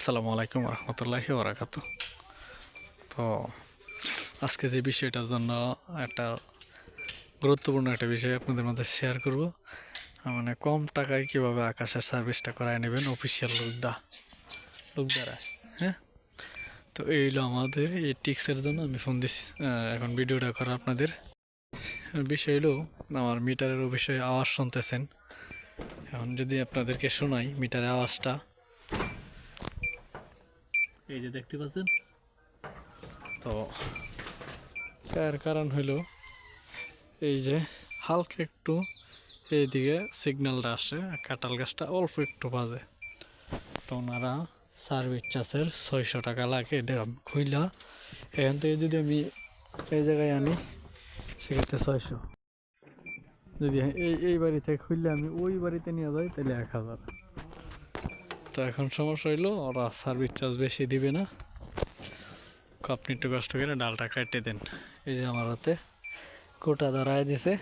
আসসালামু আলাইকুম রহমতুল্লাহি ওরাকাত তো, আজকে যে বিষয়টার জন্য একটা গুরুত্বপূর্ণ একটা বিষয় আপনাদের মধ্যে শেয়ার করব। মানে কম টাকায় কীভাবে আকাশের সার্ভিসটা করায় নেবেন অফিসিয়াল লোকদা লোক দ্বারা হ্যাঁ? তো এই হলো আমাদের এই টিক্সের জন্য আমি ফোন দিছি এখন ভিডিওটা করা আপনাদের। বিষয় হলো, আমার মিটারের বিষয়ে আওয়াজ শুনতেছেন। এখন যদি আপনাদেরকে শোনাই মিটারের আওয়াজটা এই যে দেখতে পাচ্ছেন? তো এর কারণ হইল এই যে হালকা একটু এইদিকে সিগন্যালটা আসে, কাঁঠাল গাছটা অল্প একটু বাজে। তো ওনারা সার্ভিস চার্জের ছয়শো টাকা লাগে, এটা খুইলা। এখান থেকে যদি আমি এই জায়গায় আনি, সেক্ষেত্রে ছয়শো। যদি এই এই বাড়ি থেকে খুললে আমি ওই বাড়িতে নিয়ে যাই, তাহলে এক হাজার। তো এখন সমস্যা হইল, ওরা সার্ভিস চার্জ বেশি দিবে না। আপনি একটু কষ্ট করে ডালটা কেটে দেন। এই যে আমার হাতে কোটা ধরায় দিছে।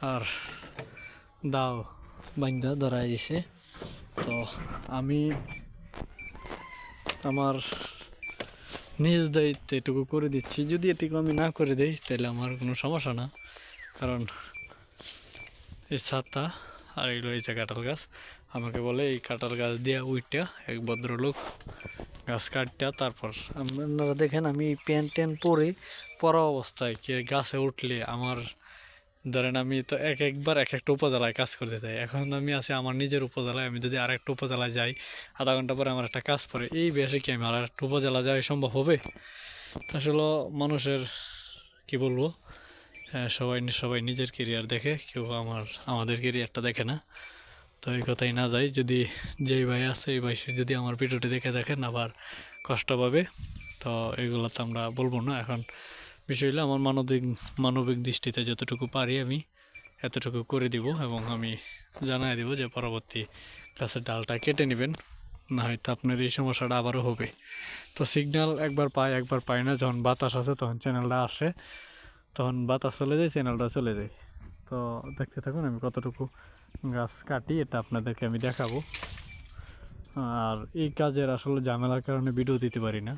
আর দাও বান্ধা ধরায় দিছে। তো আমি আমার নিজ দায়িত্বে এটুকু করে দিচ্ছি। যদি এটুকু আমি না করে দিই, তাহলে আমার কোনো সমস্যা না। কারণ এই ছাতা আর এগুলো এই যে কাঁঠাল গাছ। আমাকে বলে, এই কাঁঠাল গাছ দিয়ে উইটা এক ভদ্রলোক গাছ কাটটা, তারপর আপনারা দেখেন, আমি প্যান্ট ট্যান্ট পরে পরা অবস্থায় কে গাছে উঠলে আমার, ধরেন আমি তো এক একবার এক একটা উপজেলায় কাজ করতে যাই। এখন আমি আছি আমার নিজের উপজেলায়, আমি যদি আর একটা উপজেলায় যাই, আধা ঘণ্টা পরে আমার একটা কাজ পড়ে। এই বেশি কি আমি আর একটা উপজেলা যাওয়া সম্ভব হবে? আসলে মানুষের, কি বলব সবাই সবাই নিজের কেরিয়ার দেখে, কেউ আমার আমাদের কেরিয়ারটা দেখে না। তো এই কথাই না যাই যদি যেই ভাই আছে, এই ভাই যদি আমার ভিডিওটি দেখে দেখেন আবার কষ্ট পাবে। তো এগুলো তো আমরা বলব না। এখন বিষয় হলো, আমার মানবিক মানবিক দৃষ্টিতে যতটুকু পারি আমি, এতটুকু করে দিব এবং আমি জানাই দিব যে পরবর্তী গাছের ডালটা কেটে নেবেন। না হয়তো আপনার এই সমস্যাটা আবারও হবে। তো সিগন্যাল একবার পায়, একবার পাই না। যখন বাতাস আছে তখন চ্যানেলটা আসে। তখন বাতাস চলে যায় চ্যানেলটা চলে যায়। তো দেখতে থাকুন, আমি কতটুকু গাছ কাটি, এটা আপনাদেরকে আমি দেখাবো। আর এই কাজের আসলে ঝামেলার কারণে ভিডিও দিতে পারি না।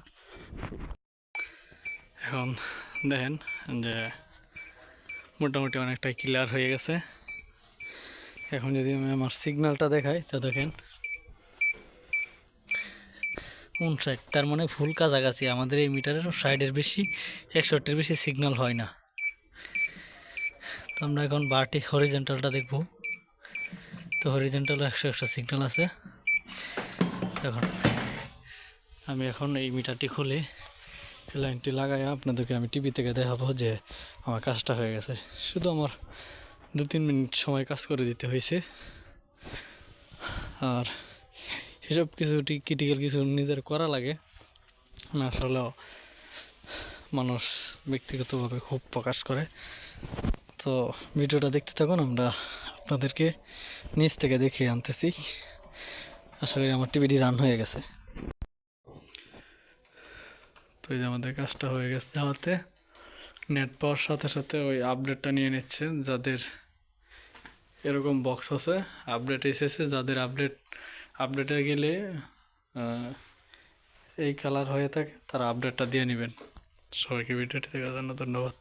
এখন দেখেন যে মোটামুটি অনেকটাই ক্লিয়ার হয়ে গেছে। এখন যদি আমি আমার সিগন্যালটা দেখাই, তা দেখেন। উনষাট, তার মানে ফুল কাছাকাছি। আমাদের এই মিটারের সাইডের বেশি, একষট্টির বেশি সিগন্যাল হয় না। তো আমরা এখন বারটি হরিজেন্টালটা দেখব। তো হরিজেন্টাল একশো একশো সিগন্যাল আছে। এখন আমি এখন এই মিটারটি খুলে লাইনটি লাগাই আপনাদেরকে আমি টিভি থেকে দেখাবো যে আমার কাজটা হয়ে গেছে। শুধু আমার দু তিন মিনিট সময় কাজ করে দিতে হয়েছে। আর এসব কিছু ক্রিটিক্যাল কিছু নিজের করা লাগে। না, আসলেও মানুষ ব্যক্তিগতভাবে খুব প্রকাশ করে। তো ভিডিওটা দেখতে থাকুন, আমরা আপনাদেরকে নিচ থেকে দেখিয়ে আনতেছি। আশা করি আমার টিভিটি রান হয়ে গেছে। তো এই যে আমাদের কাজটা হয়ে গেছে যাওয়াতে নেট পাওয়ার সাথে সাথে ওই আপডেটটা নিয়ে নিচ্ছে, যাদের এরকম বক্স আছে, আপডেট এসেছে, যাদের আপডেট, আপডেটে গেলে এই কালার হয়ে থাকে, তারা আপডেটটা দিয়ে নেবেন। সবাইকে ভিডিওটি দেখার জন্য ধন্যবাদ।